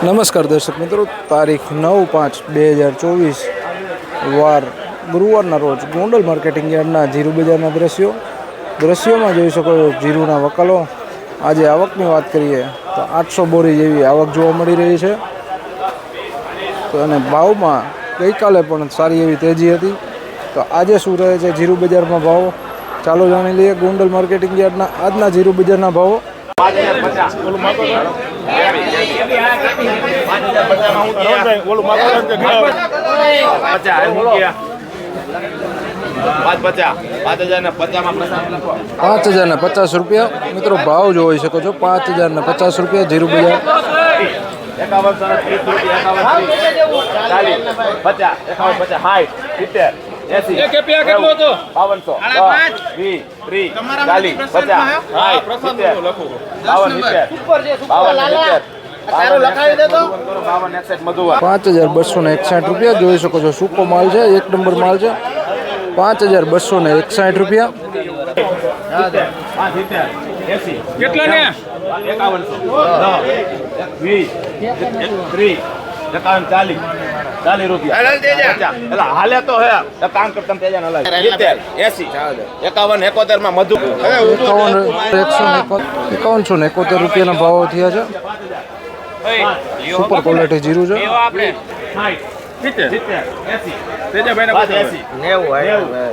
નમસ્કાર દર્શક મિત્રો, તારીખ નવ પાંચ બે હજાર ચોવીસ વાર ગુરુવારના રોજ ગોંડલ માર્કેટિંગ યાર્ડના જીરુ બજારના દ્રશ્યો. દ્રશ્યોમાં જોઈ શકો જીરુના વકલો. આજે આવકની વાત કરીએ તો આઠસો બોરી જેવી આવક જોવા મળી રહી છે. તો અને ભાવમાં ગઈકાલે પણ સારી એવી તેજી હતી. તો આજે શું રહે છે જીરું બજારમાં ભાવ? ચાલો જાણી લઈએ ગોંડલ માર્કેટિંગ યાર્ડના આજના જીરું બજારના ભાવો. પાંચ હજાર ને પચાસ રૂપિયા. મિત્રો, ભાવ જોઈ શકો છો. પાંચ હજાર ને પચાસ રૂપિયા જીરું બજાર એકાવન પચાસ એકાવન પચાસ. સાઠ સિત્તેર. એસી. નેવું, બાવનસો. વીસ ત્રીસ ચાલીસ પચાસ. સાઠ સિત્તેર. બાવન સિત્તેર. બાવન સિત્તેર. બાવન એકસઠ મધુવન. પાંચ હજાર બસો ને એકસાઠ રૂપિયા. જોઈ શકો છો સૂકો માલ છે એક નંબર માલ છે. પાંચ હજાર બસો ને એકસાઠ રૂપિયા. પાંચ સિત્તેર, એકાવનસો, વીસ, ત્રીસ, એકાવન, ચાલીસ, ચાલીસ રૂપિયા. એટલે હાલે તો હે. કામ કરતા તેજા ના લાગે. એસી, એકાવન એકોતેરમાં મધુ. એકાવન એકસો ને એકો- એકાવનસો ને એકોતેર રૂપિયાના ભાવો થયા છે. સુપર ક્વોલિટી જીરું છે.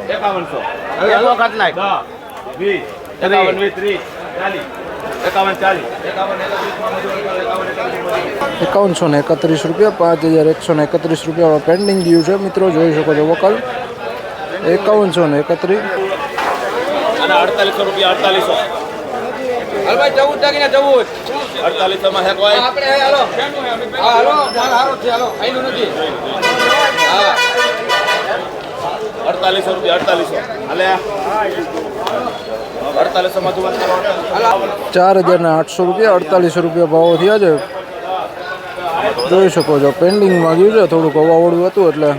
એકાવનસો, એકાવન, વીસ, ત્રીસ, ચાલીસ, એકાવનસો ને એકત્રીસ રૂપિયા પાંચ હજાર એકસો ને એકત્રીસ રૂપિયા પેન્ડિંગ ગયું છે. મિત્રો જોઈ શકો છો વકલ. એકાવનસો ને એકત્રીસ. અડતાલીસો રૂપિયા અડતાલીસો. અડતાલીસો રૂપિયા અડતાલીસો. ચાર હજાર ને આઠસો રૂપિયા અડતાલીસો રૂપિયા ભાવો થયા છે. જોઈ શકો છો પેન્ડિંગમાં ગયું છે થોડુંક હવાવાળું હતું એટલે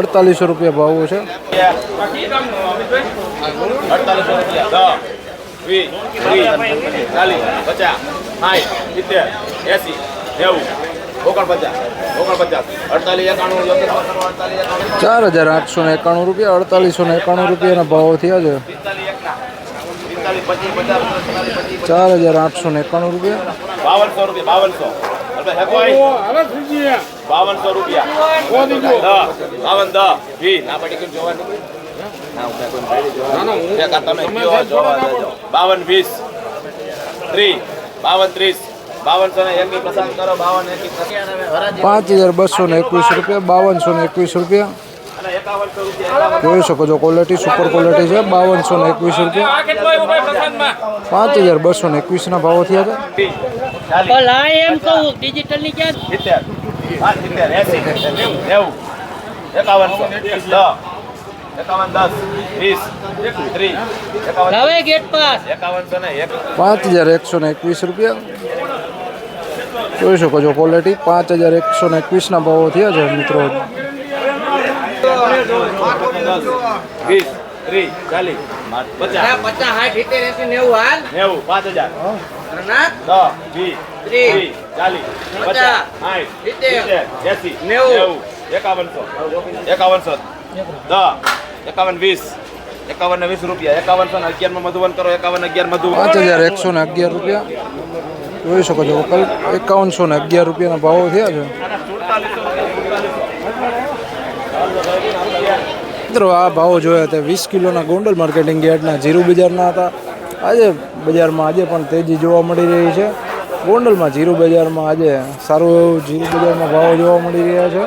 અડતાલીસો રૂપિયા ભાવો છે. ચાર હજાર આઠસો ને એકાણું રૂપિયા અડતાલીસો ને એકાણું રૂપિયાના ભાવો થયા છે પિસ્તાલીસ એકના પિસ્તાલીસ પચીસ પચાસ પિસ્તાલીસ પચીસ ચાર હજાર આઠસો ને એકાણું રૂપિયા. બાવનસો રૂપિયા બાવનસો. બાવનસો રૂપિયા. બાવન દસ વી ના પડી જોવાનું. બાવન વીસ. ત્રીસ. બાવન ત્રીસ. બાવનસો પસંદ કરો બાવન એકી પાંચ હજાર બસો ને એકવીસ રૂપિયા બાવનસો ને એકવીસ રૂપિયા. જોઈ શકો છો ક્વોલિટી સુપર ક્વોલિટી છે બાવનસો ને એકવીસ રૂપિયા. પાંચ હજાર બસો ને એકવીસના ભાવો થયા છે એમ કહું ક્યાં? એકાવનસો દસ એકાવન દસ વીસ પાંચ હજાર એકસો ને એકવીસ રૂપિયા. જોઈ શકો છો ક્વોલિટી પાંચ હજાર એકસો ને એકવીસના ભાવો થયા છે મિત્રો. વીસ ત્રીસ ચાલીસ પચાસ. પચાસ સાઠ સિત્તેર એસી નેવું હાલ. નેવું પાંચ હજાર. દસ વીસ ત્રીસ, ચાલીસ પચાસ, સાઠ સિત્તેર, સિત્તેર એસી નેવું, એકાવનસો એકાવનસો દસ એકાવન વીસ એકાવન ને વીસ રૂપિયા એકાવનસો ને અગિયારમાં મધુવન કરો એકાવન અગિયાર મધુવન. પાંચ હજાર એકસો ને અગિયાર રૂપિયા. જોઈ શકો છો એકાવનસો ને અગિયાર રૂપિયાના ભાવો થયા છે. મિત્રો, આ ભાવો જોયા હતા. વીસ કિલોના ગોંડલ માર્કેટિંગ યાર્ડના જીરુ બજારના હતા. આજે બજારમાં આજે પણ તેજી જોવા મળી રહી છે. ગોંડલમાં જીરુ બજારમાં આજે સારું એવું જીરુ બજારના ભાવો જોવા મળી રહ્યા છે.